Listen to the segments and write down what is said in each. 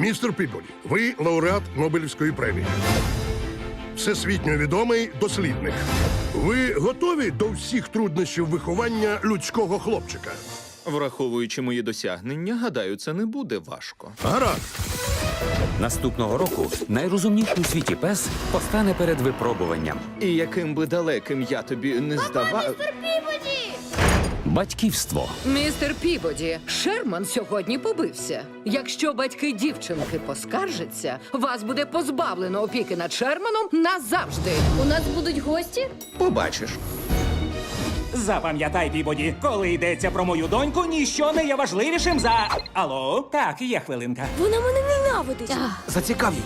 Містер Піболі, ви лауреат Нобелівської премії. Всесвітньо відомий дослідник. Ви готові до всіх труднощів виховання людського хлопчика? Враховуючи мої досягнення, гадаю, це не буде важко. Гаразд. Наступного року найрозумніший у світі пес постане перед випробуванням. І яким би далеким я тобі не здавав. Батьківство. Містер Пібоді, Шерман сьогодні побився. Якщо батьки дівчинки поскаржаться, вас буде позбавлено опіки над Шерманом назавжди. У нас будуть гості? Побачиш. Запам'ятай, Пібоді, коли йдеться про мою доньку, ніщо не є важливішим за. Алло, так, є хвилинка. Вона мене ненавидить. Зацікав її.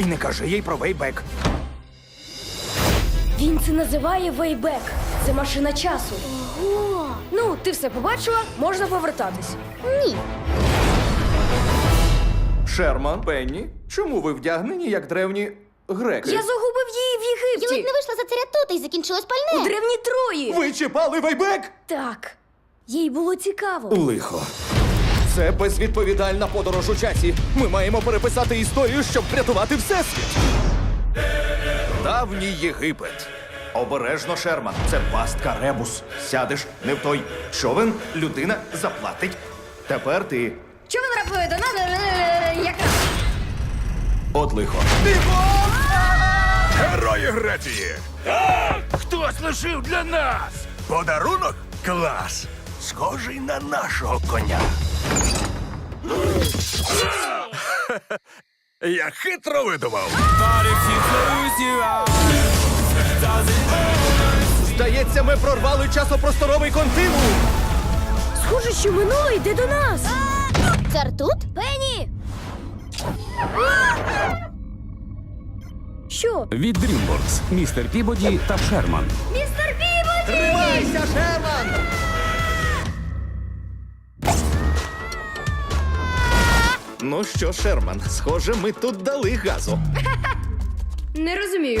І не кажи їй про вейбек. Він це називає вейбек. Це машина часу. Ого. Ну, ти все побачила, можна повертатись. Ні. Шерман, Пенні, чому ви вдягнені як древні греки? Я загубив її в Я Єгипті. ледь не вийшла за царя Тута і закінчилось У пальне. древній Трої. Ви чіпали вейбек? Так. Їй було цікаво. Лихо. Це безвідповідальна подорож у часі. Ми маємо переписати історію, щоб врятувати всесвіт. Давній Єгипет. Обережно, Шерман. Це пастка ребус. Сядеш не в той човен, людина заплатить. Тепер ти. Чого він рапує до нас? Якраз. От лихо. Герої Греції! Хтось лишив для нас! Подарунок? Клас! Схожий на нашого коня. Я хитро видумав. Здається, ми прорвали часопросторовий континуум. Схоже, що минуле йде до нас. Цар тут? Пенні! Що? Від DreamWorks. Містер Пібоді та Шерман. Містер Пібоді! Тримайся, Шерман! Ну що, Шерман, схоже, ми тут дали газу. Не розумію.